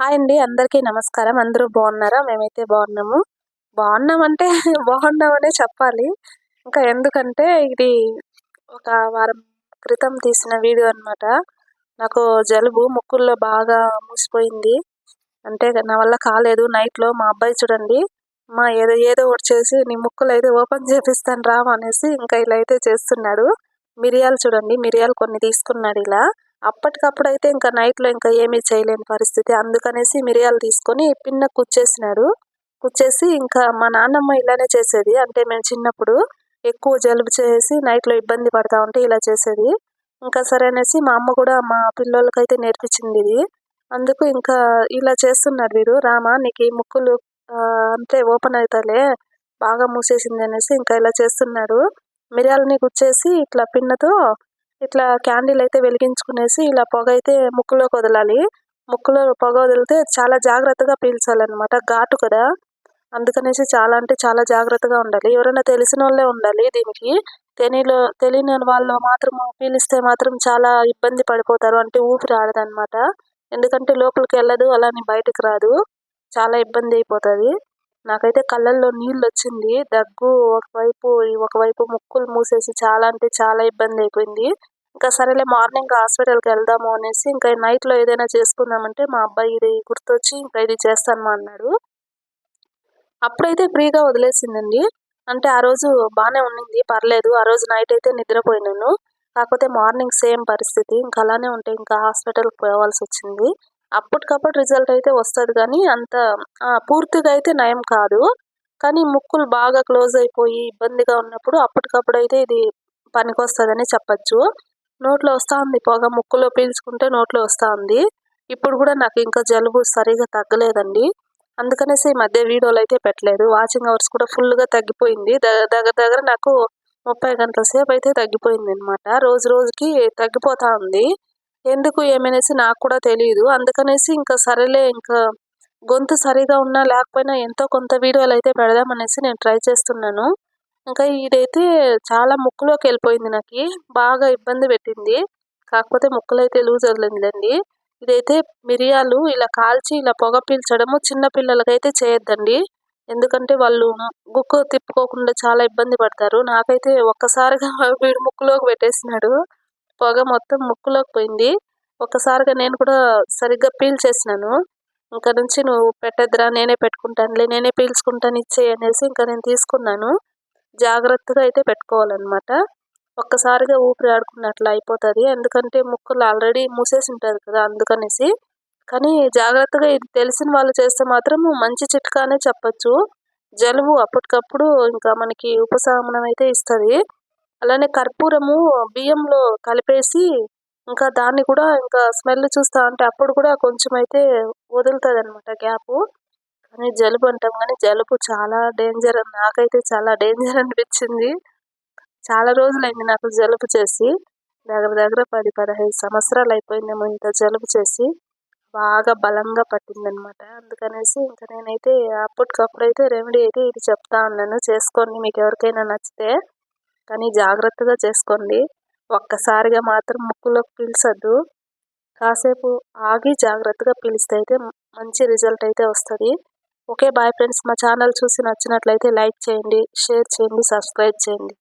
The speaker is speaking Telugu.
హాయ్ అండి అందరికీ నమస్కారం. అందరూ బాగున్నారా? మేమైతే బాగున్నాము. బాగున్నామంటే బాగున్నామనే చెప్పాలి. ఇంకా ఎందుకంటే ఇది ఒక వారం క్రితం తీసిన వీడియో అనమాట నాకు జలుబు ముక్కుల్లో బాగా మూసిపోయింది. అంటే నా వల్ల కాలేదు. నైట్లో మా అబ్బాయి చూడండి మా ఏదో ఏదో ఒకటి చేసి నీ ముక్కులు అయితే ఓపెన్ చేపిస్తాను రామనేసి అనేసి ఇంకా ఇలా అయితే చేస్తున్నాడు. మిరియాలు చూడండి మిరియాలు కొన్ని తీసుకున్నాడు ఇలా. అప్పటికప్పుడు అయితే ఇంకా నైట్లో ఇంకా ఏమీ చేయలేని పరిస్థితి. అందుకనేసి మిరియాలు తీసుకొని పిన్న కుచ్చేసినాడు. కుచ్చేసి ఇంకా మా నాన్నమ్మ ఇలానే చేసేది. అంటే మేము చిన్నప్పుడు ఎక్కువ జలుబు చేసి నైట్లో ఇబ్బంది పడతా ఉంటే ఇలా చేసేది. ఇంకా సరే అనేసి మా అమ్మ కూడా మా పిల్లలకైతే నేర్పించింది ఇది. అందుకు ఇంకా ఇలా చేస్తున్నాడు వీరు. రామ నీకు ఈ ముక్కులు అంతే ఓపెన్ అవుతాలే బాగా మూసేసింది అనేసి ఇంకా ఇలా చేస్తున్నాడు మిరియాలని గుచ్చేసి ఇట్లా పిన్నతో ఇట్లా క్యాండిల్ అయితే వెలిగించుకునేసి ఇలా పొగ అయితే ముక్కులోకి వదలాలి. ముక్కులో పొగ వదిలితే చాలా జాగ్రత్తగా పీల్చాలన్నమాట. ఘాటు కదా. అందుకనేసి చాలా అంటే చాలా జాగ్రత్తగా ఉండాలి. ఎవరైనా తెలిసిన వాళ్ళే ఉండాలి దీనికి. తెలియలో తెలియని వాళ్ళు మాత్రం పీలిస్తే మాత్రం చాలా ఇబ్బంది పడిపోతారు. అంటే ఊపిరి ఆడదనమాట ఎందుకంటే లోపలికి వెళ్ళదు అలానే బయటకు రాదు. చాలా ఇబ్బంది అయిపోతుంది. నాకైతే కళ్ళల్లో నీళ్ళు వచ్చింది దగ్గు ఒకవైపు ఒకవైపు ముక్కులు మూసేసి చాలా అంటే చాలా ఇబ్బంది అయిపోయింది. ఇంకా సరేలే మార్నింగ్ హాస్పిటల్కి వెళ్దాము అనేసి ఇంకా నైట్లో ఏదైనా చేసుకుందామంటే మా అబ్బాయి ఇది గుర్తొచ్చి ఇంకా ఇది చేస్తాను అన్నాడు. అప్పుడైతే ఫ్రీగా వదిలేసిందండి. అంటే ఆ రోజు బాగానే ఉండింది పర్లేదు. ఆ రోజు నైట్ అయితే నిద్రపోయినాను. కాకపోతే మార్నింగ్ సేమ్ పరిస్థితి. ఇంకా అలానే ఉంటే ఇంకా హాస్పిటల్కి పోవాల్సి వచ్చింది అప్పటికప్పుడు రిజల్ట్ అయితే వస్తుంది కానీ అంత పూర్తిగా అయితే నయం కాదు. కానీ ముక్కులు బాగా క్లోజ్ అయిపోయి ఇబ్బందిగా ఉన్నప్పుడు అప్పటికప్పుడు అయితే ఇది పనికొస్తుందని చెప్పచ్చు. నోట్లో వస్తూ ఉంది పొగ ముక్కులో పీల్చుకుంటే నోట్లో వస్తూ ఉంది ఇప్పుడు కూడా నాకు ఇంకా జలుబు సరిగా తగ్గలేదండి. అందుకనేసి ఈ మధ్య వీడియోలు అయితే పెట్టలేదు. వాచింగ్ అవర్స్ కూడా ఫుల్గా తగ్గిపోయింది. దగ్గర దగ్గర నాకు ముప్పై గంటల సేపు అయితే తగ్గిపోయింది అనమాట రోజు రోజుకి తగ్గిపోతూ ఉంది ఎందుకు ఏమనేసి నాకు కూడా తెలియదు అందుకనేసి ఇంకా సరేలే ఇంకా గొంతు సరిగా ఉన్నా లేకపోయినా ఎంతో కొంత వీడియోలు అయితే పెడదామనేసి నేను ట్రై చేస్తున్నాను. ఇంకా ఇదైతే చాలా ముక్కులోకి వెళ్ళిపోయింది నాకు. బాగా ఇబ్బంది పెట్టింది. కాకపోతే ముక్కలు అయితే లూజ్ వదిలిందండి. ఇదైతే మిరియాలు ఇలా కాల్చి ఇలా పొగ పీల్చడము చిన్న పిల్లలకైతే చేయొద్దండి. ఎందుకంటే వాళ్ళు గుక్కు తిప్పుకోకుండా చాలా ఇబ్బంది పడతారు. నాకైతే ఒక్కసారిగా వీడు ముక్కులోకి పెట్టేసినాడు. పొగ మొత్తం ముక్కులోకి పోయింది. ఒక్కసారిగా నేను కూడా సరిగ్గా పీల్చేసినాను ఇంకా నుంచి నువ్వు పెట్టద్దురా నేనే పెట్టుకుంటానులే నేనే పీల్చుకుంటాను ఇచ్చేయి అనేసి ఇంకా నేను తీసుకున్నాను. జాగ్రత్తగా అయితే పెట్టుకోవాలన్నమాట. ఒక్కసారిగా ఊపిరి ఆడుకున్నట్లు అయిపోతుంది. ఎందుకంటే ముక్కులు ఆల్రెడీ మూసేసి ఉంటుంది కదా అందుకనేసి. కానీ జాగ్రత్తగా ఇది తెలిసిన వాళ్ళు చేస్తే మాత్రం మంచి చిట్కానే చెప్పచ్చు. జలుబు అప్పటికప్పుడు ఇంకా మనకి ఉపశమనం అయితే ఇస్తుంది. అలానే కర్పూరము బియ్యంలో కలిపేసి ఇంకా దాన్ని కూడా ఇంకా స్మెల్ చూస్తా ఉంటే అప్పుడు కూడా కొంచెం అయితే వదులుతుంది అనమాట గ్యాపు. కానీ జలుబు అంటాం కానీ జలుబు చాలా డేంజర్ నాకైతే చాలా డేంజర్ అనిపించింది. చాలా రోజులైంది నాకు జలుబు చేసి. దగ్గర దగ్గర పది పదహైదు సంవత్సరాలు అయిపోయిందేమో ఇంత జలుబు చేసి. బాగా బలంగా పట్టిందనమాట అందుకనేసి ఇంకా నేనైతే అప్పటికప్పుడు అయితే రెమెడీ అయితే ఇది చెప్తా ఉన్నాను. చేసుకోండి మీకు ఎవరికైనా నచ్చితే. కానీ జాగ్రత్తగా చేసుకోండి. ఒక్కసారిగా మాత్రం ముక్కులోకి పీల్చద్దు. కాసేపు ఆగి జాగ్రత్తగా పీలిస్తే అయితే మంచి రిజల్ట్ అయితే వస్తుంది. Okay bye friends. మా ఛానల్ చూసి నచ్చినట్లయితే లైక్ చేయండి షేర్ చేయండి సబ్స్క్రైబ్ చేయండి.